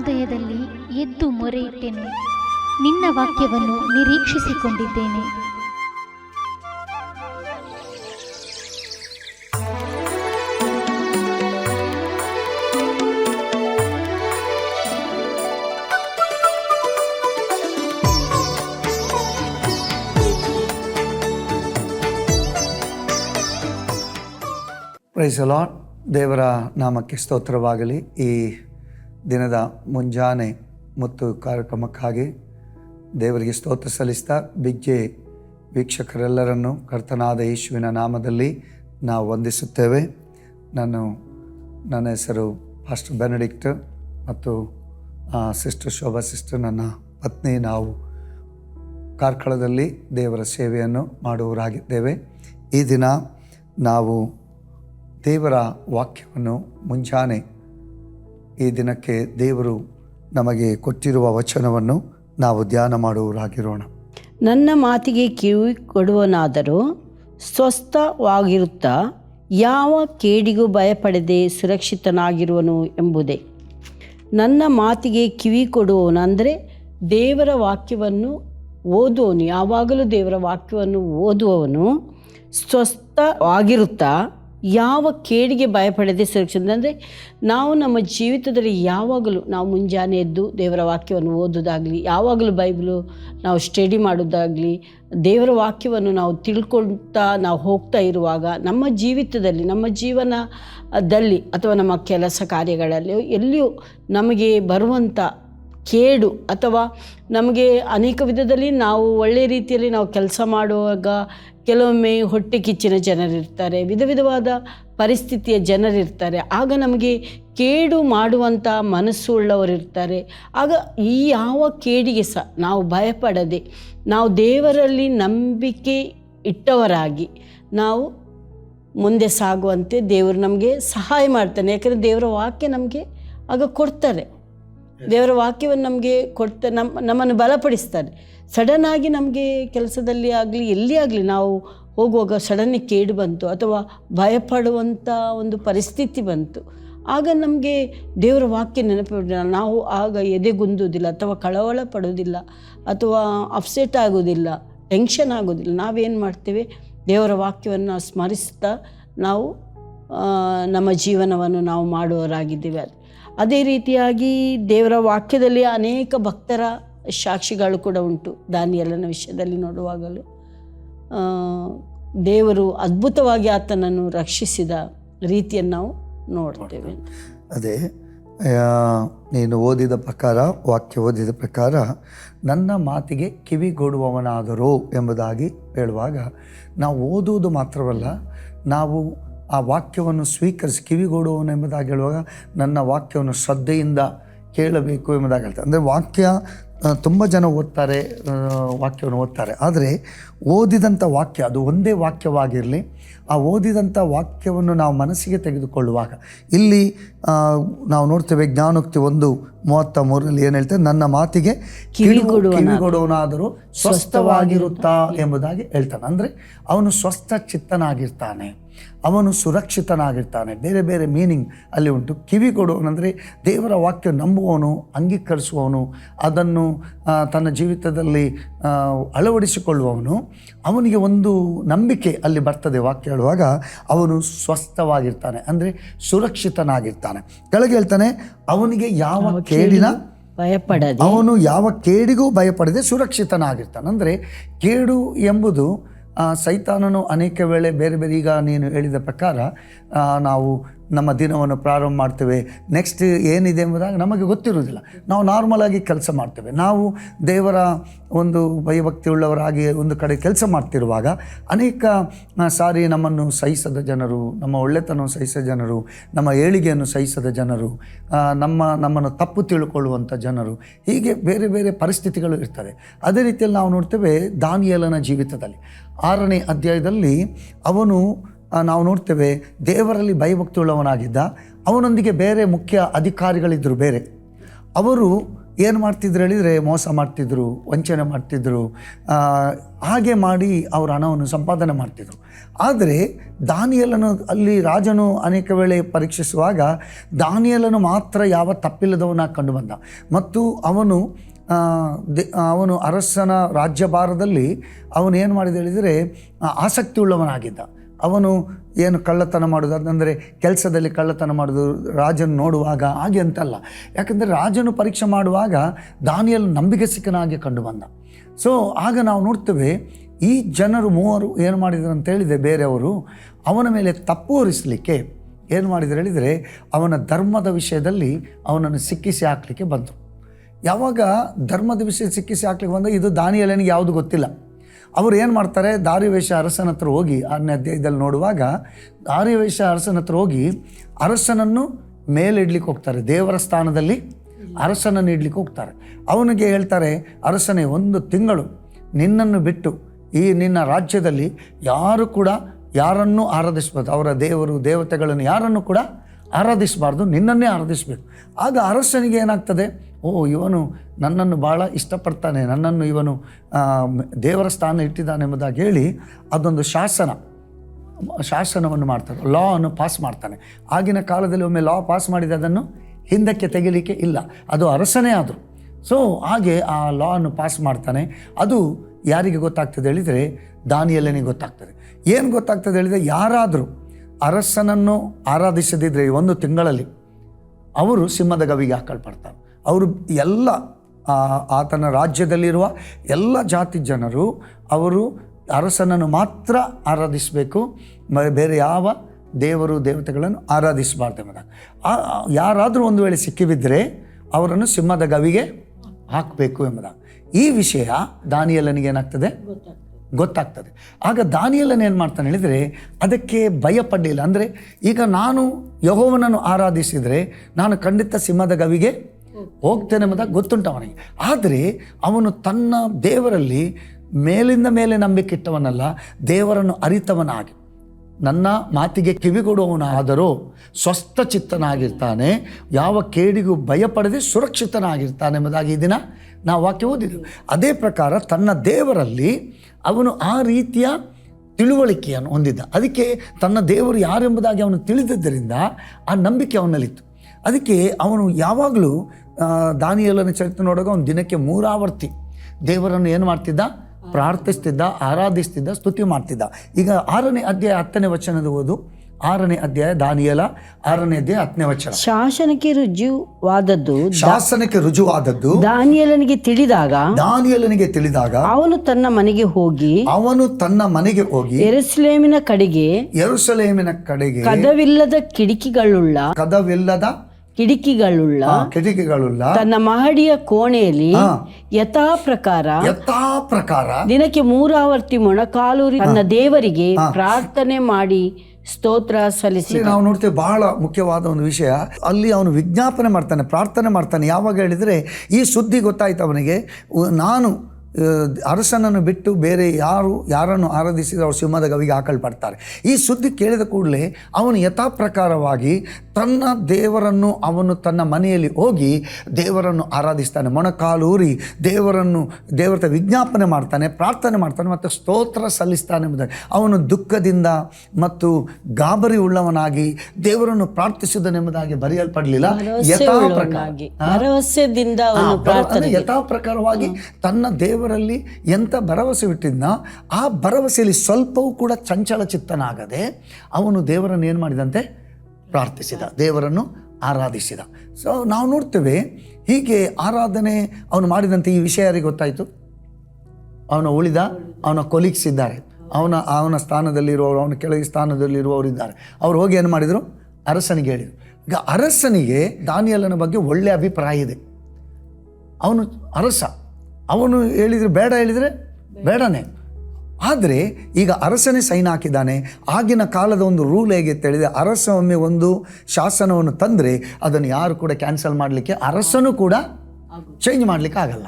ಜ್ಞಾನೋದಯದಲ್ಲಿ ಎದ್ದು ಮೊರೆ ನಿನ್ನ ವಾಕ್ಯವನ್ನು ನಿರೀಕ್ಷಿಸಿಕೊಂಡಿದ್ದೇನೆ. ಪ್ರೈಸ್ ಲಾರ್ಡ್ ದೇವರ ನಾಮಕ್ಕೆ ಸ್ತೋತ್ರವಾಗಲಿ. ಈ ದಿನದ ಮುಂಜಾನೆ ಮತ್ತು ಕಾರ್ಯಕ್ರಮಕ್ಕಾಗಿ ದೇವರಿಗೆ ಸ್ತೋತ್ರ ಸಲ್ಲಿಸ್ತಾ ಬಿಗ್ಗೆ ವೀಕ್ಷಕರೆಲ್ಲರನ್ನು ಕರ್ತನಾದ ಯೇಸುವಿನ ನಾಮದಲ್ಲಿ ನಾವು ವಂದಿಸುತ್ತೇವೆ. ನಾನು ನನ್ನ ಹೆಸರು ಫಾಸ್ಟರ್ ಬೆನಡಿಕ್ಟ್ ಮತ್ತು ಸಿಸ್ಟರ್ ಶೋಭಾ ಸಿಸ್ಟರ್ ನನ್ನ ಪತ್ನಿ. ನಾವು ಕಾರ್ಕಳದಲ್ಲಿ ದೇವರ ಸೇವೆಯನ್ನು ಮಾಡುವವರಾಗಿದ್ದೇವೆ. ಈ ದಿನ ನಾವು ದೇವರ ವಾಕ್ಯವನ್ನು ಮುಂಜಾನೆ ಈ ದಿನಕ್ಕೆ ದೇವರು ನಮಗೆ ಕೊಟ್ಟಿರುವ ವಚನವನ್ನು ನಾವು ಧ್ಯಾನ ಮಾಡುವವರಾಗಿರೋಣ. ನನ್ನ ಮಾತಿಗೆ ಕಿವಿ ಕೊಡುವನಾದರೂ ಸ್ವಸ್ಥವಾಗಿರುತ್ತಾ ಯಾವ ಕೇಡಿಗೂ ಭಯಪಡದೆ ಸುರಕ್ಷಿತನಾಗಿರುವನು ಎಂಬುದೇ. ನನ್ನ ಮಾತಿಗೆ ಕಿವಿ ಕೊಡುವವನು ಅಂದರೆ ದೇವರ ವಾಕ್ಯವನ್ನು ಓದುವವನು, ಯಾವಾಗಲೂ ದೇವರ ವಾಕ್ಯವನ್ನು ಓದುವವನು ಸ್ವಸ್ಥವಾಗಿರುತ್ತಾ ಯಾವ ಕೇಡಿಗೆ ಭಯಪಡದೆ ಸುರಕ್ಷಿತ ಅಂದರೆ ನಾವು ನಮ್ಮ ಜೀವಿತದಲ್ಲಿ ಯಾವಾಗಲೂ ನಾವು ಮುಂಜಾನೆ ಎದ್ದು ದೇವರ ವಾಕ್ಯವನ್ನು ಓದೋದಾಗಲಿ ಯಾವಾಗಲೂ ಬೈಬಲು ನಾವು ಸ್ಟಡಿ ಮಾಡೋದಾಗಲಿ ದೇವರ ವಾಕ್ಯವನ್ನು ನಾವು ತಿಳ್ಕೊಳ್ತಾ ನಾವು ಹೋಗ್ತಾ ಇರುವಾಗ ನಮ್ಮ ಜೀವಿತದಲ್ಲಿ, ನಮ್ಮ ಜೀವನದಲ್ಲಿ ಅಥವಾ ನಮ್ಮ ಕೆಲಸ ಕಾರ್ಯಗಳಲ್ಲಿ ಎಲ್ಲಿಯೂ ನಮಗೆ ಬರುವಂಥ ಕೇಡು ಅಥವಾ ನಮಗೆ ಅನೇಕ ವಿಧದಲ್ಲಿ ನಾವು ಒಳ್ಳೆಯ ರೀತಿಯಲ್ಲಿ ನಾವು ಕೆಲಸ ಮಾಡುವಾಗ ಕೆಲವೊಮ್ಮೆ ಹೊಟ್ಟೆ ಕಿಚ್ಚಿನ ಜನರಿರ್ತಾರೆ, ವಿಧ ವಿಧವಾದ ಪರಿಸ್ಥಿತಿಯ ಜನರಿರ್ತಾರೆ. ಆಗ ನಮಗೆ ಕೇಡು ಮಾಡುವಂಥ ಮನಸ್ಸು ಉಳ್ಳವರಿರ್ತಾರೆ. ಆಗ ಈ ಯಾವ ಕೇಡಿಗೆ ಸಹ ನಾವು ಭಯಪಡದೆ, ನಾವು ದೇವರಲ್ಲಿ ನಂಬಿಕೆ ಇಟ್ಟವರಾಗಿ ನಾವು ಮುಂದೆ ಸಾಗುವಂತೆ ದೇವರು ನಮಗೆ ಸಹಾಯ ಮಾಡ್ತಾನೆ. ಯಾಕಂದರೆ ದೇವರ ವಾಕ್ಯ ನಮಗೆ ಆಗ ಕೊಡ್ತಾರೆ. ದೇವರ ವಾಕ್ಯವನ್ನು ನಮಗೆ ಕೊಡ್ತಾ ನಮ್ಮ ನಮ್ಮನ್ನು ಬಲಪಡಿಸ್ತಾರೆ. ಸಡನ್ ಆಗಿ ನಮಗೆ ಕೆಲಸದಲ್ಲಿ ಆಗಲಿ, ಎಲ್ಲಿ ಆಗಲಿ ನಾವು ಹೋಗುವಾಗ ಸಡನ್ನೇ ಕೇಡು ಬಂತು ಅಥವಾ ಭಯಪಡುವಂಥ ಒಂದು ಪರಿಸ್ಥಿತಿ ಬಂತು. ಆಗ ನಮಗೆ ದೇವರ ವಾಕ್ಯ ನೆನಪಿಡೋದಿಲ್ಲ ನಾವು ಆಗ ಎದೆಗುಂದುವುದಿಲ್ಲ ಅಥವಾ ಕಳವಳ ಪಡೋದಿಲ್ಲ ಅಥವಾ ಅಪ್ಸೆಟ್ ಆಗೋದಿಲ್ಲ, ಟೆನ್ಷನ್ ಆಗೋದಿಲ್ಲ, ನಾವೇನು ಮಾಡ್ತೇವೆ? ದೇವರ ವಾಕ್ಯವನ್ನು ಸ್ಮರಿಸ್ತಾ ನಾವು ನಮ್ಮ ಜೀವನವನ್ನು ನಾವು ಮಾಡುವವರಾಗಿದ್ದೇವೆ ಅದು ರೀತಿಯಾಗಿ ದೇವರ ವಾಕ್ಯದಲ್ಲಿ ಅನೇಕ ಭಕ್ತರ ಸಾಕ್ಷಿಗಳು ಕೂಡ ಉಂಟು ದಾನಿಯಲ್ಲನ ವಿಷಯದಲ್ಲಿ ನೋಡುವಾಗಲೂ. ದೇವರು ಅದ್ಭುತವಾಗಿ ಆತನನ್ನು ರಕ್ಷಿಸಿದ ರೀತಿಯನ್ನು ನಾವು ನೋಡ್ತೇವೆ. ಅದೇ ನೀನು ಓದಿದ ಪ್ರಕಾರ, ವಾಕ್ಯ ಓದಿದ ಪ್ರಕಾರ ನನ್ನ ಮಾತಿಗೆ ಕಿವಿಗೊಡುವವನಾದರೂ ಎಂಬುದಾಗಿ ಹೇಳುವಾಗ ನಾವು ಓದುವುದು ಮಾತ್ರವಲ್ಲ, ನಾವು ಆ ವಾಕ್ಯವನ್ನು ಸ್ವೀಕರಿಸಿ ಕಿವಿಗೊಡುವನು ಎಂಬುದಾಗಿ ಹೇಳುವಾಗ ನನ್ನ ವಾಕ್ಯವನ್ನು ಶ್ರದ್ಧೆಯಿಂದ ಕೇಳಬೇಕು ಎಂಬುದಾಗಿ ಹೇಳ್ತಾರೆ. ಅಂದರೆ ವಾಕ್ಯ ತುಂಬ ಜನ ಓದ್ತಾರೆ ವಾಕ್ಯವನ್ನು ಓದ್ತಾರೆ. ಆದರೆ ಓದಿದಂಥ ವಾಕ್ಯ, ಅದು ಒಂದೇ ವಾಕ್ಯವಾಗಿರಲಿ, ಆ ಓದಿದಂಥ ವಾಕ್ಯವನ್ನು ನಾವು ಮನಸ್ಸಿಗೆ ತೆಗೆದುಕೊಳ್ಳುವಾಗ, ಇಲ್ಲಿ ನಾವು ನೋಡ್ತೇವೆ ಜ್ಞಾನೋಕ್ತಿ ಒಂದು ಮೂವತ್ತ ಮೂರರಲ್ಲಿ ಏನು ಹೇಳ್ತಾರೆ ನನ್ನ ಮಾತಿಗೆ ಕಿವಿಗೊಡುವನಾದರೂ. ಸ್ವಸ್ಥವಾಗಿರುತ್ತಾ ಎಂಬುದಾಗಿ ಹೇಳ್ತಾನೆ. ಅಂದರೆ ಅವನು ಸ್ವಸ್ಥ ಚಿತ್ತನಾಗಿರ್ತಾನೆ. ಅವನು ಸುರಕ್ಷಿತನಾಗಿರ್ತಾನೆ. ಬೇರೆ ಬೇರೆ ಮೀನಿಂಗ್ ಅಲ್ಲಿ ಉಂಟು. ಕಿವಿ ಕೊಡುವನಂದರೆ ದೇವರ ವಾಕ್ಯ ನಂಬುವವನು ಅಂಗೀಕರಿಸುವವನು ಅದನ್ನು ತನ್ನ ಜೀವಿತದಲ್ಲಿ ಅಳವಡಿಸಿಕೊಳ್ಳುವವನು. ಅವನಿಗೆ ಒಂದು ನಂಬಿಕೆ ಅಲ್ಲಿ ಬರ್ತದೆ ವಾಕ್ಯ ಹೇಳುವಾಗ. ಅವನು ಸ್ವಸ್ಥವಾಗಿರ್ತಾನೆ. ಅಂದರೆ ಸುರಕ್ಷಿತನಾಗಿರ್ತಾನೆ. ಕೆಳಗೆ ಹೇಳ್ತಾನೆ ಅವನಿಗೆ ಯಾವ ಕೇಡಿನ ಭಯಪಡದೆ. ಅವನು ಯಾವ ಕೇಡಿಗೂ ಭಯಪಡದೆ ಸುರಕ್ಷಿತನಾಗಿರ್ತಾನೆ. ಅಂದರೆ ಕೇಡು ಎಂಬುದು ಆ, ಸೈತಾನನು ಅನೇಕ ವೇಳೆ ಬೇರೆ ಬೇರೆ ಈಗ ನೀನು ಹೇಳಿದ ಪ್ರಕಾರ ನಾವು ನಮ್ಮ ದಿನವನ್ನು ಪ್ರಾರಂಭ ಮಾಡ್ತೇವೆ. ನೆಕ್ಸ್ಟ್ ಏನಿದೆ ಎಂಬುದಾಗಿ ನಮಗೆ ಗೊತ್ತಿರುವುದಿಲ್ಲ. ನಾವು ನಾರ್ಮಲಾಗಿ ಕೆಲಸ ಮಾಡ್ತೇವೆ. ನಾವು ದೇವರ ಒಂದು ಭಯಭಕ್ತಿ ಉಳ್ಳವರಾಗಿ ಒಂದು ಕಡೆ ಕೆಲಸ ಮಾಡ್ತಿರುವಾಗ ಅನೇಕ ಸಾರಿ ನಮ್ಮನ್ನು ಸಹಿಸದ ಜನರು, ನಮ್ಮ ಒಳ್ಳೆತನವನ್ನು ಸಹಿಸದ ಜನರು, ನಮ್ಮ ಏಳಿಗೆಯನ್ನು ಸಹಿಸದ ಜನರು ನಮ್ಮ, ನಮ್ಮನ್ನು ತಪ್ಪು ತಿಳ್ಕೊಳ್ಳುವಂಥ ಜನರು, ಹೀಗೆ ಬೇರೆ ಬೇರೆ ಪರಿಸ್ಥಿತಿಗಳು ಇರ್ತವೆ. ಅದೇ ರೀತಿಯಲ್ಲಿ ನಾವು ನೋಡ್ತೇವೆ ದಾನಿಯಲನ ಜೀವಿತದಲ್ಲಿ. ಆರನೇ ಅಧ್ಯಾಯದಲ್ಲಿ ಅವನು ನಾವು ನೋಡ್ತೇವೆ ದೇವರಲ್ಲಿ ಭಯಭಕ್ತಿಯುಳ್ಳವನಾಗಿದ್ದ. ಅವನೊಂದಿಗೆ ಬೇರೆ ಮುಖ್ಯ ಅಧಿಕಾರಿಗಳಿದ್ದರು ಬೇರೆ. ಅವರು ಏನು ಮಾಡ್ತಿದ್ರು ಹೇಳಿದರೆ ಮೋಸ ಮಾಡ್ತಿದ್ರು, ವಂಚನೆ ಮಾಡ್ತಿದ್ರು ಹಾಗೆ ಮಾಡಿ ಅವರ ಹಣವನ್ನು ಸಂಪಾದನೆ ಮಾಡ್ತಿದ್ರು. ಆದರೆ ದಾನಿಯಲನ್ನು ಅಲ್ಲಿ ರಾಜನು ಅನೇಕ ವೇಳೆ ಪರೀಕ್ಷಿಸುವಾಗ ದಾನಿಯಲನ್ನು ಮಾತ್ರ ಯಾವ ತಪ್ಪಿಲ್ಲದವನ ಕಂಡು ಬಂದ. ಮತ್ತು ಅವನು ಅವನು ಅರಸನ ರಾಜ್ಯಭಾರದಲ್ಲಿ ಅವನು ಏನು ಮಾಡಿದ ಹೇಳಿದರೆ ಆಸಕ್ತಿ ಉಳ್ಳವನಾಗಿದ್ದ ಅವನು ಏನು ಕಳ್ಳತನ ಮಾಡೋದು? ಅದಂದರೆ ಕೆಲಸದಲ್ಲಿ ಕಳ್ಳತನ ಮಾಡೋದು, ರಾಜನು ನೋಡುವಾಗ ಹಾಗೆ ಅಂತಲ್ಲ. ಯಾಕಂದರೆ ರಾಜನು ಪರೀಕ್ಷೆ ಮಾಡುವಾಗ ದಾನಿಯಲ್ ಹಾಗೆ ಕಂಡು ಬಂದ. ಸೊ ಆಗ ನಾವು ನೋಡ್ತೇವೆ, ಈ ಜನರು ಮೂವರು ಏನು ಮಾಡಿದ್ರು ಅಂತ ಹೇಳಿದೆ ಬೇರೆಯವರು, ಅವನ ಮೇಲೆ ತಪ್ಪು ಹೊರಿಸಲಿಕ್ಕೆ ಏನು ಮಾಡಿದ್ರು ಹೇಳಿದರೆ, ಅವನ ಧರ್ಮದ ವಿಷಯದಲ್ಲಿ ಅವನನ್ನು ಸಿಕ್ಕಿಸಿ ಹಾಕಲಿಕ್ಕೆ ಬಂದರು. ಯಾವಾಗ ಧರ್ಮದ ವಿಷಯ ಸಿಕ್ಕಿಸಿ ಹಾಕ್ಲಿಕ್ಕೆ ಬಂದ, ಇದು ದಾನಿಯಲನಿಗೆ ಯಾವುದು ಗೊತ್ತಿಲ್ಲ. ಅವರು ಏನು ಮಾಡ್ತಾರೆ? ದಾರಿವೇಶ ಅರಸನ ಹತ್ರ ಹೋಗಿ, ಆರನೇ ಅಧ್ಯಾಯದಲ್ಲಿ ನೋಡುವಾಗ ದಾರಿವೇಶ ಅರಸನ ಹತ್ರ ಹೋಗಿ ಅರಸನನ್ನು ಮೇಲಿಡ್ಲಿಕ್ಕೆ ಹೋಗ್ತಾರೆ. ದೇವರ ಸ್ಥಾನದಲ್ಲಿ ಅರಸನನ್ನು ಇಡ್ಲಿಕ್ಕೆ ಹೋಗ್ತಾರೆ. ಅವನಿಗೆ ಹೇಳ್ತಾರೆ, ಅರಸನೇ, ಒಂದು ತಿಂಗಳು ನಿನ್ನನ್ನು ಬಿಟ್ಟು ಈ ನಿನ್ನ ರಾಜ್ಯದಲ್ಲಿ ಯಾರು ಕೂಡ ಯಾರನ್ನೂ ಆರಾಧಿಸ್ಬಾರ್ದು. ಅವರ ದೇವರು, ದೇವತೆಗಳನ್ನು ಯಾರನ್ನು ಕೂಡ ಆರಾಧಿಸಬಾರ್ದು. ನಿನ್ನನ್ನೇ ಆರಾಧಿಸಬೇಕು. ಆಗ ಅರಸನಿಗೆ ಏನಾಗ್ತದೆ? ಓ, ಇವನು ನನ್ನನ್ನು ಭಾಳ ಇಷ್ಟಪಡ್ತಾನೆ, ನನ್ನನ್ನು ಇವನು ದೇವರ ಸ್ಥಾನ ಇಟ್ಟಿದ್ದಾನೆ ಎಂಬುದಾಗಿ ಹೇಳಿ ಅದೊಂದು ಶಾಸನ. ಶಾಸನವನ್ನು ಮಾಡ್ತಾನೆ ಲಾ ಅನ್ನು ಪಾಸ್ ಮಾಡ್ತಾನೆ. ಆಗಿನ ಕಾಲದಲ್ಲಿ ಒಮ್ಮೆ ಲಾ ಪಾಸ್ ಮಾಡಿದ ಅದನ್ನು ಹಿಂದಕ್ಕೆ ತೆಗಿಲಿಕ್ಕೆ ಇಲ್ಲ. ಅದು ಅರಸನೇ ಆದರು. ಸೊ ಹಾಗೆ ಆ ಲಾ ಅನ್ನು ಪಾಸ್ ಮಾಡ್ತಾನೆ. ಅದು ಯಾರಿಗೆ ಗೊತ್ತಾಗ್ತದೆ ಹೇಳಿದರೆ ದಾನಿಯಲ್ಲೇ ಗೊತ್ತಾಗ್ತದೆ. ಏನು ಗೊತ್ತಾಗ್ತದೆ ಹೇಳಿದರೆ ಯಾರಾದರೂ ಅರಸನನ್ನು ಆರಾಧಿಸದಿದ್ದರೆ ಒಂದು ತಿಂಗಳಲ್ಲಿ ಅವರು ಸಿಂಹದ ಗವಿಗೆ ಹಾಕಲ್ಪಡ್ತಾರೆ. ಅವರು ಎಲ್ಲ ಆತನ ರಾಜ್ಯದಲ್ಲಿರುವ ಎಲ್ಲ ಜಾತಿ ಜನರು ಅವರು ಅರಸನನ್ನು ಮಾತ್ರ ಆರಾಧಿಸಬೇಕು. ಬೇರೆ ಯಾವ ದೇವರು, ದೇವತೆಗಳನ್ನು ಆರಾಧಿಸಬಾರ್ದು ಮೇಡಮ್ ಯಾರಾದರೂ ಒಂದು ವೇಳೆ ಸಿಕ್ಕಿಬಿದ್ದರೆ ಅವರನ್ನು ಸಿಂಹದ ಗವಿಗೆ ಹಾಕಬೇಕು ಎಂಬುದಾಗಿ ಈ ವಿಷಯ ದಾನಿಯಲ್ಲನಿಗೆ ಏನಾಗ್ತದೆ? ಗೊತ್ತಾಗ್ತದೆ. ಆಗ ದಾನಿಯಲ್ಲನ್ನು ಏನು ಮಾಡ್ತಾನೆ ಹೇಳಿದರೆ, ಅದಕ್ಕೆ ಭಯಪಡಲಿಲ್ಲ. ಅಂದರೆ ಈಗ ನಾನು ಯಹೋವನನ್ನು ಆರಾಧಿಸಿದರೆ ನಾನು ಖಂಡಿತ ಸಿಂಹದ ಗವಿಗೆ ಹೋಗ್ತೇನೆ ಎಂಬುದಾಗಿ ಗೊತ್ತುಂಟು ಅವನಿಗೆ. ಆದರೆ ಅವನು ತನ್ನ ದೇವರಲ್ಲಿ ಮೇಲಿಂದ ಮೇಲೆ ನಂಬಿಕೆ ಇಟ್ಟವನಲ್ಲ, ದೇವರನ್ನು ಅರಿತವನಾಗಿ. ನನ್ನ ಮಾತಿಗೆ ಕಿವಿಗೊಡುವವನಾದರೂ, ಸ್ವಸ್ಥ ಚಿತ್ತನಾಗಿರ್ತಾನೆ, ಯಾವ ಕೇಡಿಗೂ ಭಯಪಡದೆ ಸುರಕ್ಷಿತನಾಗಿರ್ತಾನೆ ಎಂಬುದಾಗಿ ಈ ದಿನ ನಾವು ವಾಕ್ಯ ಓದಿದ್ದು. ಅದೇ ಪ್ರಕಾರ ತನ್ನ ದೇವರಲ್ಲಿ ಅವನು ಆ ರೀತಿಯ ತಿಳುವಳಿಕೆಯನ್ನು ಹೊಂದಿದ್ದ. ಅದಕ್ಕೆ ತನ್ನ ದೇವರು ಯಾರೆಂಬುದಾಗಿ ಅವನು ತಿಳಿದಿದ್ದರಿಂದ ಆ ನಂಬಿಕೆ ಅವನಲ್ಲಿತ್ತು. ಅದಕ್ಕೆ ಅವನು ಯಾವಾಗಲೂ ದಾನಿಯಲ್ಲನ ಚರಿತ್ರೆ ನೋಡುವಾಗ ಅವನು ದಿನಕ್ಕೆ ಮೂರಾವರ್ತಿ ದೇವರನ್ನು ಏನು ಮಾಡ್ತಿದ್ದ? ಪ್ರಾರ್ಥಿಸ್ತಿದ್ದ, ಆರಾಧಿಸ್ತಿದ್ದ, ಸ್ತುತಿ ಮಾಡ್ತಿದ್ದ. ಈಗ ಆರನೇ ಅಧ್ಯಾಯ ಹತ್ತನೇ ವಚನದ ಓದು. ಆರನೇ ಅಧ್ಯಾಯ ದಾನಿಯಲ ಆರನೇ ಅಧ್ಯಾಯ ಹತ್ತನೇ ವಚನ. ಶಾಸನಕ್ಕೆ ರುಜುವಾದದ್ದು ಶಾಸನಕ್ಕೆ ರುಜುವಾದದ್ದು ದಾನಿಯಲನಿಗೆ ತಿಳಿದಾಗ ದಾನಿಯಲನಿಗೆ ತಿಳಿದಾಗ ಅವನು ತನ್ನ ಮನೆಗೆ ಹೋಗಿ ಅವನು ತನ್ನ ಮನೆಗೆ ಹೋಗಿ ಎರುಸಲೇಮಿನ ಕಡೆಗೆ ಎರುಸಲೇಮಿನ ಕಡೆಗೆ ಕದವಿಲ್ಲದ ಕಿಟಕಿಗಳುಳ್ಳ ಕದವಿಲ್ಲದ ಕಿಡಿಕಿಗಳುಳ್ಳ ಕಿಟಕಿಗಳುಳ್ಳ ತನ್ನ ಮಹಡಿಯ ಕೋಣೆಯಲ್ಲಿ ಯಥಾ ಪ್ರಕಾರ ಯಥಾ ಪ್ರಕಾರ ದಿನಕ್ಕೆ ಮೂರಾವರ್ತಿ ಮೊಣಕಾಲೂರಿ ತನ್ನ ದೇವರಿಗೆ ಪ್ರಾರ್ಥನೆ ಮಾಡಿ ಸ್ತೋತ್ರ ಸಲ್ಲಿಸಿ ನಾವು ನೋಡ್ತೇವೆ ಬಹಳ ಮುಖ್ಯವಾದ ಒಂದು ವಿಷಯ. ಅಲ್ಲಿ ಅವನು ವಿಜ್ಞಾಪನೆ ಮಾಡ್ತಾನೆ, ಪ್ರಾರ್ಥನೆ ಮಾಡ್ತಾನೆ. ಯಾವಾಗ ಹೇಳಿದರೆ ಈ ಸುದ್ದಿ ಗೊತ್ತಾಯ್ತು ಅವನಿಗೆ. ನಾನು ಅರಸನನ್ನು ಬಿಟ್ಟು ಬೇರೆ ಯಾರು ಯಾರನ್ನು ಆರಾಧಿಸಿದ ಅವರು ಸಿಂಹದ ಗವಿಗೆ ಹಾಕಲ್ಪಡ್ತಾರೆ. ಈ ಸುದ್ದಿ ಕೇಳಿದ ಕೂಡಲೇ ಅವನು ಯಥಾಪ್ರಕಾರವಾಗಿ ತನ್ನ ದೇವರನ್ನು ಅವನು ತನ್ನ ಮನೆಯಲ್ಲಿ ಹೋಗಿ ದೇವರನ್ನು ಆರಾಧಿಸ್ತಾನೆ. ಮೊಣಕಾಲೂರಿ ದೇವರನ್ನು ದೇವರ ವಿಜ್ಞಾಪನೆ ಮಾಡ್ತಾನೆ ಪ್ರಾರ್ಥನೆ ಮಾಡ್ತಾನೆ ಮತ್ತು ಸ್ತೋತ್ರ ಸಲ್ಲಿಸ್ತಾನೆ ಎಂಬುದಾಗಿ. ಅವನು ದುಃಖದಿಂದ ಮತ್ತು ಗಾಬರಿ ಉಳ್ಳವನಾಗಿ ದೇವರನ್ನು ಪ್ರಾರ್ಥಿಸಿದನೆಂಬುದಾಗಿ ಬರೆಯಲ್ಪಡಲಿಲ್ಲ. ಯಥಾಪ್ರಕಾರ ಯಥಾಪ್ರಕಾರವಾಗಿ ತನ್ನ ಭರವಸೆದಿಂದ ದೇವರಲ್ಲಿ ಎಂಥ ಭರವಸೆ ಬಿಟ್ಟಿದ್ನ ಆ ಭರವಸೆಯಲ್ಲಿ ಸ್ವಲ್ಪವೂ ಕೂಡ ಚಂಚಲ ಚಿತ್ತನಾಗದೆ ಅವನು ದೇವರನ್ನು ಏನು ಮಾಡಿದಂತೆ ಪ್ರಾರ್ಥಿಸಿದ, ದೇವರನ್ನು ಆರಾಧಿಸಿದ. ಸೊ ನಾವು ನೋಡ್ತೇವೆ ಹೀಗೆ ಆರಾಧನೆ ಅವನು ಮಾಡಿದಂತೆ ಈ ವಿಷಯ ಯಾರಿಗೆ ಗೊತ್ತಾಯಿತು? ಅವನ ಉಳಿದ, ಅವನ ಕೊಲೀಗ್ಸ್ ಇದ್ದಾರೆ. ಅವನ ಅವನ ಸ್ಥಾನದಲ್ಲಿರುವವರು, ಅವನ ಕೆಳಗೆ ಸ್ಥಾನದಲ್ಲಿರುವವರು ಇದ್ದಾರೆ. ಅವ್ರು ಹೋಗಿ ಏನು ಮಾಡಿದರು? ಅರಸನಿಗೆ ಹೇಳಿದರು. ಈಗ ಅರಸನಿಗೆ ದಾನಿಯಲ್ಲನ ಬಗ್ಗೆ ಒಳ್ಳೆಯ ಅಭಿಪ್ರಾಯ ಇದೆ. ಅವನು ಅರಸ. ಅವನು ಹೇಳಿದರೆ ಬೇಡ ಹೇಳಿದರೆ ಬೇಡನೇ. ಆದರೆ ಈಗ ಅರಸನೇ ಸೈನ್ ಹಾಕಿದ್ದಾನೆ. ಆಗಿನ ಕಾಲದ ಒಂದು ರೂಲ್ ಹೇಗೆ ಅಂತ ಹೇಳಿದರೆ ಅರಸ ಒಮ್ಮೆ ಒಂದು ಶಾಸನವನ್ನು ತಂದರೆ ಅದನ್ನು ಯಾರು ಕೂಡ ಕ್ಯಾನ್ಸಲ್ ಮಾಡಲಿಕ್ಕೆ ಅರಸನೂ ಕೂಡ ಚೇಂಜ್ ಮಾಡಲಿಕ್ಕೆ ಆಗಲ್ಲ.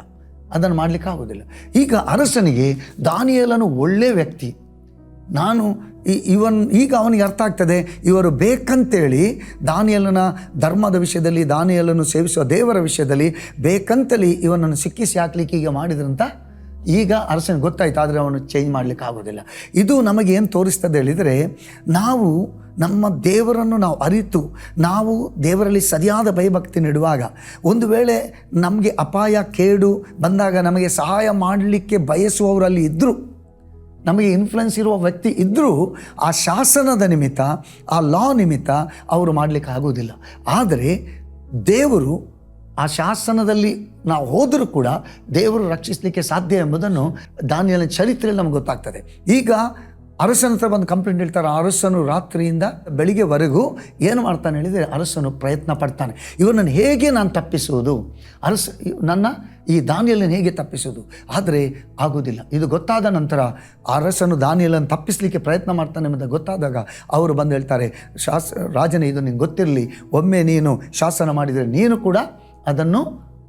ಅದನ್ನು ಮಾಡಲಿಕ್ಕೆ ಆಗೋದಿಲ್ಲ ಈಗ ಅರಸನಿಗೆ ದಾನಿಯಲನು ಒಳ್ಳೆಯ ವ್ಯಕ್ತಿ. ನಾನು ಈ- ಇವನ್ ಈಗ ಅವನಿಗೆ ಅರ್ಥ ಆಗ್ತದೆ, ಇವರು ಬೇಕಂತೇಳಿ ದಾನಿಯಲ್ಲನ ಧರ್ಮದ ವಿಷಯದಲ್ಲಿ ದಾನಿಯಲ್ಲನ್ನು ಸೇವಿಸುವ ದೇವರ ವಿಷಯದಲ್ಲಿ ಬೇಕಂತೇಳಿ ಇವನನ್ನು ಸಿಕ್ಕಿಸಿ ಹಾಕ್ಲಿಕ್ಕೆ ಈಗ ಮಾಡಿದ್ರಂತ ಈಗ ಅರಸನ ಗೊತ್ತಾಯ್ತು, ಆದರೆ ಅವನು ಚೇಂಜ್ ಮಾಡಲಿಕ್ಕೆ ಆಗೋದಿಲ್ಲ. ಇದು ನಮಗೆ ಏನು ತೋರಿಸ್ತದೆ ಹೇಳಿದರೆ, ನಾವು ನಮ್ಮ ದೇವರನ್ನು ನಾವು ಅರಿತು, ನಾವು ದೇವರಲ್ಲಿ ಸರಿಯಾದ ಭಯಭಕ್ತಿ ನೀಡುವಾಗ, ಒಂದು ವೇಳೆ ನಮಗೆ ಅಪಾಯ, ಕೇಡು ಬಂದಾಗ ನಮಗೆ ಸಹಾಯ ಮಾಡಲಿಕ್ಕೆ ಬಯಸುವವರಲ್ಲಿ ಇದ್ದರೂ ನಮಗೆ ಇನ್ಫ್ಲುಯೆನ್ಸ್ ಇರುವ ವ್ಯಕ್ತಿ ಇದ್ದರೂ ಆ ಶಾಸನದ ನಿಮಿತ್ತ, ಆ ಲಾ ನಿಮಿತ್ತ ಅವರು ಮಾಡಲಿಕ್ಕೆ ಆಗೋದಿಲ್ಲ ಆದರೆ ದೇವರು ಆ ಶಾಸನದಲ್ಲಿ ನಾವು ಹೋದರೂ ಕೂಡ ದೇವರು ರಕ್ಷಿಸಲಿಕ್ಕೆ ಸಾಧ್ಯ ಎಂಬುದನ್ನು ದಾನಿಯಲ ಚರಿತ್ರೆಯಲ್ಲಿ ನಮಗೆ ಗೊತ್ತಾಗ್ತದೆ. ಈಗ ಅರಸನ ಹತ್ರ ಬಂದು ಕಂಪ್ಲೇಂಟ್ ಹೇಳ್ತಾರೆ, ಅರಸನು ರಾತ್ರಿಯಿಂದ ಬೆಳಿಗ್ಗೆವರೆಗೂ ಏನು ಮಾಡ್ತಾನೆ ಹೇಳಿದರೆ ಅರಸನು ಪ್ರಯತ್ನ ಪಡ್ತಾನೆ. ಇವನನ್ನು ಹೇಗೆ ನಾನು ತಪ್ಪಿಸುವುದು? ಅರಸ, ನನ್ನ ಈ ದಾನಿಯಲನ್ನು ಹೇಗೆ ತಪ್ಪಿಸುವುದು? ಆದರೆ ಆಗುವುದಿಲ್ಲ ಇದು ಗೊತ್ತಾದ ನಂತರ ಅರಸನು ದಾನಿಯಲನ್ನು ತಪ್ಪಿಸಲಿಕ್ಕೆ ಪ್ರಯತ್ನ ಮಾಡ್ತಾನೆ ಅಂತ ಗೊತ್ತಾದಾಗ ಅವರು ಬಂದು ಹೇಳ್ತಾರೆ, ಶಾಸ, ರಾಜನೇ, ಇದು ನಿಂಗೆ ಗೊತ್ತಿರಲಿ. ಒಮ್ಮೆ ನೀನು ಶಾಸನ ಮಾಡಿದರೆ ನೀನು ಕೂಡ ಅದನ್ನು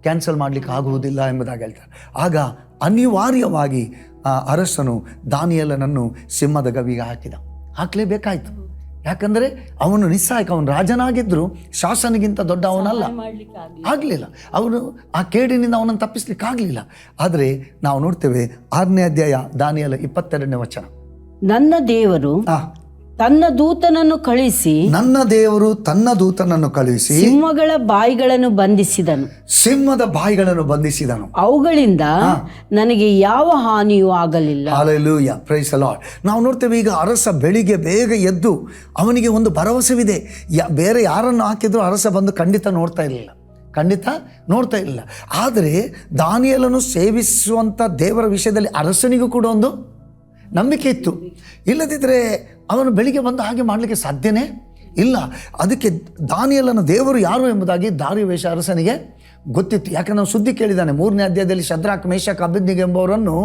ಕ್ಯಾನ್ಸಲ್ ಮಾಡಲಿಕ್ಕೆ ಆಗುವುದಿಲ್ಲ ಎಂಬುದಾಗಿ ಹೇಳ್ತಾರೆ. ಆಗ ಅನಿವಾರ್ಯವಾಗಿ ಆ ಅರಸನು ದಾನಿಯಲನನ್ನು ಸಿಂಹದ ಗವಿಗೆ ಹಾಕಿದ. ಹಾಕಲೇಬೇಕಾಯಿತು. ಯಾಕಂದರೆ ಅವನು ನಿಸ್ಸಾಯಕ ಅವನು ರಾಜನಾಗಿದ್ದರೂ ಶಾಸನಿಗಿಂತ ದೊಡ್ಡ ಅವನಲ್ಲ ಆಗಲಿಲ್ಲ. ಅವನು ಆ ಕೇಡಿನಿಂದ ಅವನನ್ನು ತಪ್ಪಿಸ್ಲಿಕ್ಕೆ ಆಗಲಿಲ್ಲ. ಆದರೆ ನಾವು ನೋಡ್ತೇವೆ ಆರನೇ ಅಧ್ಯಾಯ ದಾನಿಯಲ ಇಪ್ಪತ್ತೆರಡನೇ ವಚನ. ನನ್ನ ದೇವರು ತನ್ನ ದೂತನನ್ನು ಕಳಿಸಿ ನನ್ನ ದೇವರು ತನ್ನ ದೂತನನ್ನು ಕಳುಹಿಸಿ ಸಿಂಹಗಳ ಬಾಯಿಗಳನ್ನು ಬಂಧಿಸಿದನು. ಸಿಂಹದ ಬಾಯಿಗಳನ್ನು ಬಂಧಿಸಿದನು. ಅವುಗಳಿಂದ ನನಗೆ ಯಾವ ಹಾನಿಯೂ ಆಗಲಿಲ್ಲ. ಹಾಲೆಲೂಯ ಪ್ರೈಸ್ ಲಾರ್ಡ್ ನಾವು ನೋಡ್ತೇವೆ ಈಗ ಅರಸ ಬೆಳಿಗ್ಗೆ ಬೇಗ ಎದ್ದು ಅವನಿಗೆ ಒಂದು ಭರವಸೆವಿದೆ. ಬೇರೆ ಯಾರನ್ನು ಹಾಕಿದ್ರು ಅರಸ ಬಂದು ಖಂಡಿತ ನೋಡ್ತಾ ಇರಲಿಲ್ಲ. ಖಂಡಿತ ನೋಡ್ತಾ ಇರಲಿಲ್ಲ. ಆದರೆ ದಾನಿಯಲನ್ನು ಸೇವಿಸುವಂಥ ದೇವರ ವಿಷಯದಲ್ಲಿ ಅರಸನಿಗೂ ಕೂಡ ಒಂದು ನಂಬಿಕೆ ಇತ್ತು. ಇಲ್ಲದಿದ್ದರೆ ಅವನು ಬೆಳಿಗ್ಗೆ ಬಂದು ಹಾಗೆ ಮಾಡಲಿಕ್ಕೆ ಸಾಧ್ಯನೇ ಇಲ್ಲ. ಅದಕ್ಕೆ ದಾನಿಯಲ್ಲನ ದೇವರು ಯಾರು ಎಂಬುದಾಗಿ ದಾರಿವೇಶ ಅರಸನಿಗೆ ಗೊತ್ತಿತ್ತು. ಯಾಕಂದ್ರೆ ನಾವು ಸುದ್ದಿ ಕೇಳಿದ್ದಾನೆ ಮೂರನೇ ಅಧ್ಯಾಯದಲ್ಲಿ ಶದ್ರಾಕ್ ಮೇಷಕ್ ಅಭಿಜ್ಞಿಗ್ ಎಂಬವರನ್ನು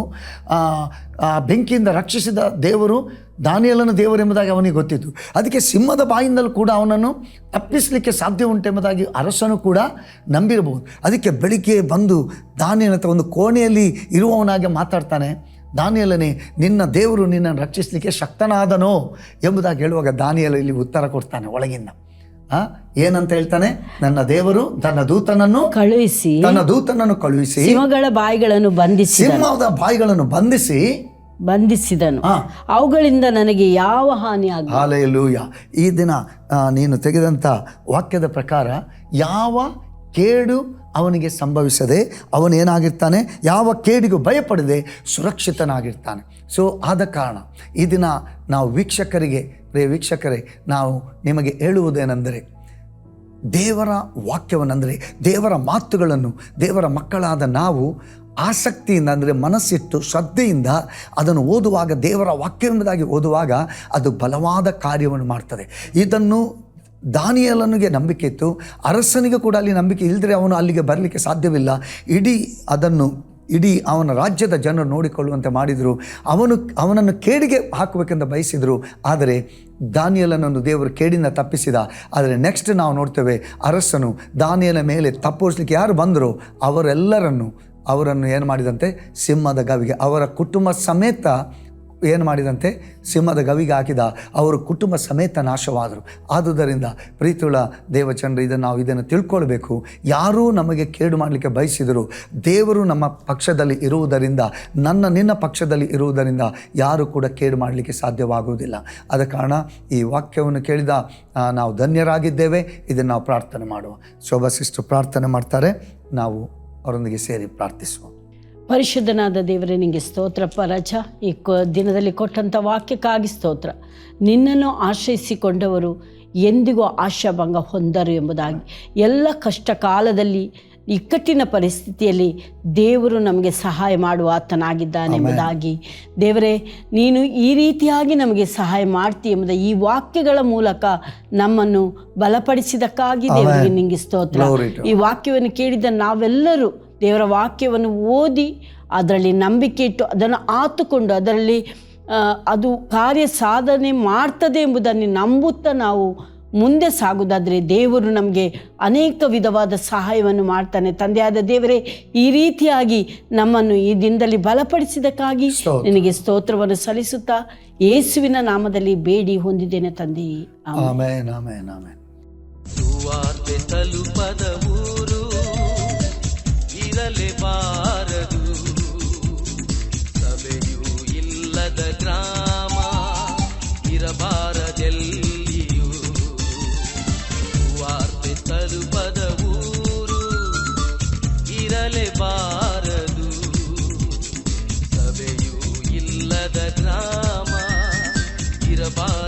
ಬೆಂಕಿಯಿಂದ ರಕ್ಷಿಸಿದ ದೇವರು ದಾನಿಯಲನ ದೇವರು ಎಂಬುದಾಗಿ ಅವನಿಗೆ ಗೊತ್ತಿತ್ತು. ಅದಕ್ಕೆ ಸಿಂಹದ ಬಾಯಿಂದಲೂ ಕೂಡ ಅವನನ್ನು ತಪ್ಪಿಸಲಿಕ್ಕೆ ಸಾಧ್ಯ ಉಂಟೆಂಬುದಾಗಿ ಅರಸನು ಕೂಡ ನಂಬಿರಬಹುದು. ಅದಕ್ಕೆ ಬೆಳಿಗ್ಗೆ ಬಂದು ದಾನಿಯನ ಒಂದು ಕೋಣೆಯಲ್ಲಿ ಇರುವವನಾಗೆ ಮಾತಾಡ್ತಾನೆ. ದಾನಿಯಲನೇ ನಿನ್ನ ದೇವರು ನಿನ್ನನ್ನು ರಕ್ಷಿಸಲಿಕ್ಕೆ ಶಕ್ತನಾದನೋ ಎಂಬುದಾಗಿ ಹೇಳುವಾಗ ದಾನಿಯಲು ಇಲ್ಲಿ ಉತ್ತರ ಕೊಡ್ತಾನೆ ಒಳಗಿಂದ. ಆ ಏನಂತ ಹೇಳ್ತಾನೆ? ನನ್ನ ದೇವರು ತನ್ನ ದೂತನನ್ನು ಕಳುಹಿಸಿ ತನ್ನ ದೂತನನ್ನು ಕಳುಹಿಸಿ ಸಿಂಹಗಳ ಬಾಯಿಗಳನ್ನು ಬಂಧಿಸಿ ಸಿಂಹದ ಬಾಯಿಗಳನ್ನು ಬಂಧಿಸಿ ಬಂಧಿಸಿದನು. ಅವುಗಳಿಂದ ನನಗೆ ಯಾವ ಹಾನಿ ಆಗ ಹಾಲೆಲೂಯ. ಈ ದಿನ ನೀನು ತೆಗೆದಂಥ ವಾಕ್ಯದ ಪ್ರಕಾರ ಯಾವ ಕೇಡು ಅವನಿಗೆ ಸಂಭವಿಸದೆ ಅವನೇನಾಗಿರ್ತಾನೆ, ಯಾವ ಕೇಡಿಗೂ ಭಯಪಡದೆ ಸುರಕ್ಷಿತನಾಗಿರ್ತಾನೆ. ಸೊ ಆದ ಕಾರಣ ಈ ದಿನ ನಾವು ವೀಕ್ಷಕರಿಗೆ, ಪ್ರಿಯ ವೀಕ್ಷಕರೇ, ನಾವು ನಿಮಗೆ ಹೇಳುವುದೇನೆಂದರೆ, ದೇವರ ವಾಕ್ಯವನ್ನಂದರೆ, ದೇವರ ಮಾತುಗಳನ್ನು, ದೇವರ ಮಕ್ಕಳಾದ ನಾವು ಆಸಕ್ತಿಯಿಂದ ಅಂದರೆ ಮನಸ್ಸಿಟ್ಟು ಶ್ರದ್ಧೆಯಿಂದ ಅದನ್ನು ಓದುವಾಗ, ದೇವರ ವಾಕ್ಯವೆಂಬುದಾಗಿ ಓದುವಾಗ ಅದು ಬಲವಾದ ಕಾರ್ಯವನ್ನು ಮಾಡ್ತದೆ. ಇದನ್ನು ದಾನಿಯಲನಿಗೆ ನಂಬಿಕೆ ಇತ್ತು. ಅರಸನಿಗೆ ಕೂಡ ಅಲ್ಲಿ ನಂಬಿಕೆ ಇಲ್ಲದ್ರೆ ಅವನು ಅಲ್ಲಿಗೆ ಬರಲಿಕ್ಕೆ ಸಾಧ್ಯವಿಲ್ಲ. ಇಡೀ ಅದನ್ನು, ಇಡೀ ಅವನ ರಾಜ್ಯದ ಜನರು ನೋಡಿಕೊಳ್ಳುವಂತೆ ಮಾಡಿದರು. ಅವನು, ಅವನನ್ನು ಕೇಡಿಗೆ ಹಾಕಬೇಕೆಂದು ಬಯಸಿದರು. ಆದರೆ ದಾನಿಯಲನನ್ನು ದೇವರು ಕೇಡಿನ ತಪ್ಪಿಸಿದ. ಆದರೆ ನೆಕ್ಸ್ಟ್ ನಾವು ನೋಡ್ತೇವೆ, ಅರಸನು ದಾನಿಯಲ ಮೇಲೆ ತಪ್ಪೋಸ್ಲಿಕ್ಕೆ ಯಾರು ಬಂದರೋ? ಅವರೆಲ್ಲರನ್ನು, ಅವರನ್ನು ಏನು ಮಾಡಿದಂತೆ? ಸಿಂಹದ ಗವಿಗೆ, ಅವರ ಕುಟುಂಬ ಸಮೇತ ಏನು ಮಾಡಿದಂತೆ ಸಿಂಹದ ಗವಿಗೆ ಹಾಕಿದ ಅವರು ಕುಟುಂಬ ಸಮೇತ ನಾಶವಾದರು. ಆದುದರಿಂದ ಪ್ರೀತಿಯುಳ್ಳ ದೇವಚಂದ್ರ, ಇದನ್ನು ನಾವು ಇದನ್ನು ತಿಳ್ಕೊಳ್ಬೇಕು. ಯಾರೂ ನಮಗೆ ಕೇಡು ಮಾಡಲಿಕ್ಕೆ ಬಯಸಿದರು ದೇವರು ನಮ್ಮ ಪಕ್ಷದಲ್ಲಿ ಇರುವುದರಿಂದ, ನನ್ನ, ನಿನ್ನ ಪಕ್ಷದಲ್ಲಿ ಇರುವುದರಿಂದ ಯಾರು ಕೂಡ ಕೇಡು ಮಾಡಲಿಕ್ಕೆ ಸಾಧ್ಯವಾಗುವುದಿಲ್ಲ. ಆದ ಕಾರಣ ಈ ವಾಕ್ಯವನ್ನು ಕೇಳಿದ ನಾವು ಧನ್ಯರಾಗಿದ್ದೇವೆ. ಇದನ್ನು ನಾವು ಪ್ರಾರ್ಥನೆ ಮಾಡುವ. ಶೋಭಾ ಸಿಸ್ಟರ್ ಪ್ರಾರ್ಥನೆ ಮಾಡ್ತಾರೆ. ನಾವು ಅವರೊಂದಿಗೆ ಸೇರಿ ಪ್ರಾರ್ಥಿಸುವ. ಪರಿಶುದ್ಧನಾದ ದೇವರೇ ನಿಮಗೆ ಸ್ತೋತ್ರ ರಜ ಈ ಕೊ ದಿನದಲ್ಲಿ ಕೊಟ್ಟಂಥ ವಾಕ್ಯಕ್ಕಾಗಿ ಸ್ತೋತ್ರ. ನಿನ್ನನ್ನು ಆಶ್ರಯಿಸಿಕೊಂಡವರು ಎಂದಿಗೂ ಆಶಾಭಂಗ ಹೊಂದರು ಎಂಬುದಾಗಿ. ಎಲ್ಲ ಕಷ್ಟ ಕಾಲದಲ್ಲಿ ಇಕ್ಕಟ್ಟಿನ ಪರಿಸ್ಥಿತಿಯಲ್ಲಿ ದೇವರು ನಮಗೆ ಸಹಾಯ ಮಾಡುವ ಆತನಾಗಿದ್ದಾನೆ ಎಂಬುದಾಗಿ. ದೇವರೇ ನೀನು ಈ ರೀತಿಯಾಗಿ ನಮಗೆ ಸಹಾಯ ಮಾಡ್ತಿ ಎಂಬುದ ಈ ವಾಕ್ಯಗಳ ಮೂಲಕ ನಮ್ಮನ್ನು ಬಲಪಡಿಸಿದಕ್ಕಾಗಿ ದೇವರಿಗೆ ನಿಂಗೆ ಸ್ತೋತ್ರ. ಈ ವಾಕ್ಯವನ್ನು ಕೇಳಿದ ನಾವೆಲ್ಲರೂ ದೇವರ ವಾಕ್ಯವನ್ನು ಓದಿ ಅದರಲ್ಲಿ ನಂಬಿಕೆ ಇಟ್ಟು ಅದನ್ನು ಆತುಕೊಂಡು ಅದರಲ್ಲಿ ಅದು ಕಾರ್ಯ ಸಾಧನೆ ಮಾಡ್ತದೆ ಎಂಬುದನ್ನು ನಂಬುತ್ತಾ ನಾವು ಮುಂದೆ ಸಾಗುವುದಾದರೆ ದೇವರು ನಮಗೆ ಅನೇಕ ವಿಧವಾದ ಸಹಾಯವನ್ನು ಮಾಡ್ತಾನೆ. ತಂದೆಯಾದ ದೇವರೇ ಈ ರೀತಿಯಾಗಿ ನಮ್ಮನ್ನು ಈ ದಿನದಲ್ಲಿ ಬಲಪಡಿಸಿದಕ್ಕಾಗಿ. ನಿನಗೆ ಸ್ತೋತ್ರವನ್ನು ಸಲ್ಲಿಸುತ್ತಾ ಯೇಸುವಿನ ನಾಮದಲ್ಲಿ ಬೇಡಿ ಹೊಂದಿದ್ದೇನೆ ತಂದೆ. ಆಮೆನ್. ಆಮೇನ್ ಆಮೇನ್ ಆಮೇನ್ ಸುವಾರ್ತೆ ತಲುಪದ ಊರು ಇರಲೇಬಾರದು ಸಭೆಯೂ ಇಲ್ಲದ ಗ್ರಾಮ ಇರಬಾರದೆಲ್ಲಿಯೂ ಸುವಾರ್ತೆ ತಲುಪದ ಊರು ಇರಲೇಬಾರದು ಸಭೆಯೂ ಇಲ್ಲದ ಗ್ರಾಮ ಇರಬಾರದೆಲ್ಲಿಯೂ